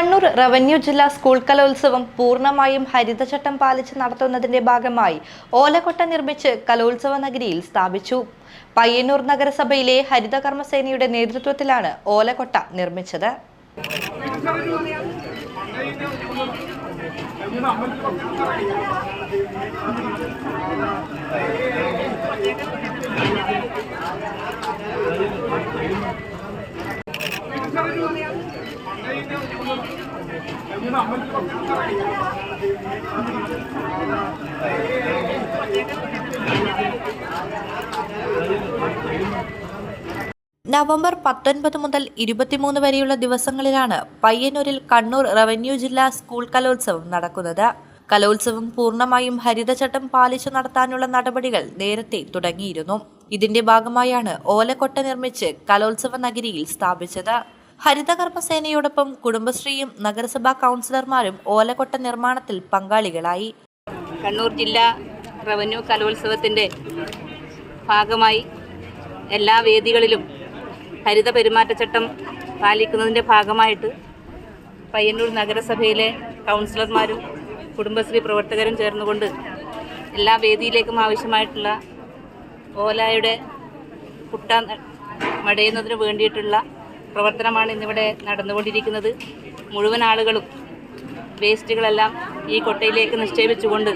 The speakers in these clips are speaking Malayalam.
കണ്ണൂർ റവന്യൂ ജില്ലാ സ്കൂൾ കലോത്സവം പൂർണമായും ഹരിതചട്ടം പാലിച്ച് നടത്തുന്നതിന്റെ ഭാഗമായി ഓലക്കൊട്ട നിർമ്മിച്ച് കലോത്സവ നഗരിയിൽ സ്ഥാപിച്ചു. പയ്യന്നൂർ നഗരസഭയിലെ ഹരിത കർമ്മസേനയുടെ നേതൃത്വത്തിലാണ് ഓലക്കൊട്ട നിർമ്മിച്ചത്. നവംബർ പത്തൊൻപത് മുതൽ ഇരുപത്തിമൂന്ന് വരെയുള്ള ദിവസങ്ങളിലാണ് പയ്യന്നൂരിൽ കണ്ണൂർ റവന്യൂ ജില്ലാ സ്കൂൾ കലോത്സവം നടക്കുന്നത്. കലോത്സവം പൂർണമായും ഹരിതചട്ടം പാലിച്ചു നടത്താനുള്ള നടപടികൾ നേരത്തെ തുടങ്ങിയിരുന്നു. ഇതിന്റെ ഭാഗമായാണ് ഓലക്കൊട്ട നിർമ്മിച്ച് കലോത്സവ നഗരിയിൽ സ്ഥാപിച്ചത്. ഹരിതകർമ്മസേനയോടൊപ്പം കുടുംബശ്രീയും നഗരസഭാ കൗൺസിലർമാരും ഓലക്കൊട്ട നിർമ്മാണത്തിൽ പങ്കാളികളായി. കണ്ണൂർ ജില്ലാ റവന്യൂ കലോത്സവത്തിന്റെ ഭാഗമായി എല്ലാ വേദികളിലും ഹരിത പെരുമാറ്റച്ചട്ടം പാലിക്കുന്നതിന്റെ ഭാഗമായിട്ട് പയ്യന്നൂർ നഗരസഭയിലെ കൗൺസിലർമാരും കുടുംബശ്രീ പ്രവർത്തകരും ചേർന്നുകൊണ്ട് എല്ലാ വേദിയിലേക്കും ആവശ്യമായിട്ടുള്ള ഓലായുടെ കുട്ട മടയുന്നതിന് വേണ്ടിയിട്ടുള്ള പ്രവർത്തനമാണ് ഇന്നിവിടെ നടന്നുകൊണ്ടിരിക്കുന്നത്. മുഴുവൻ ആളുകളും വേസ്റ്റുകളെല്ലാം ഈ കൊട്ടയിലേക്ക് നിക്ഷേപിച്ചുകൊണ്ട്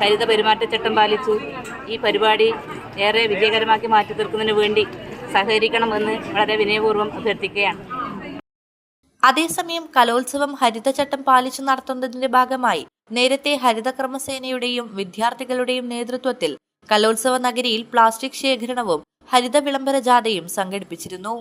ഹരിത പെരുമാറ്റച്ചട്ടം പാലിച്ചു ഈ പരിപാടി ഏറെ വിജയകരമാക്കി മാറ്റി തീർക്കുന്നതിന് വേണ്ടി സഹകരിക്കണമെന്ന് വളരെ വിനയപൂർവം അഭ്യർത്ഥിക്കുകയാണ്. അതേസമയം കലോത്സവം ഹരിതചട്ടം പാലിച്ചു നടത്തുന്നതിന്റെ ഭാഗമായി നേരത്തെ ഹരിതകർമ്മസേനയുടെയും വിദ്യാർത്ഥികളുടെയും നേതൃത്വത്തിൽ കലോത്സവ നഗരിയിൽ പ്ലാസ്റ്റിക് ശേഖരണവും ഹരിത വിളംബര ജാഥയും സംഘടിപ്പിച്ചിരുന്നു.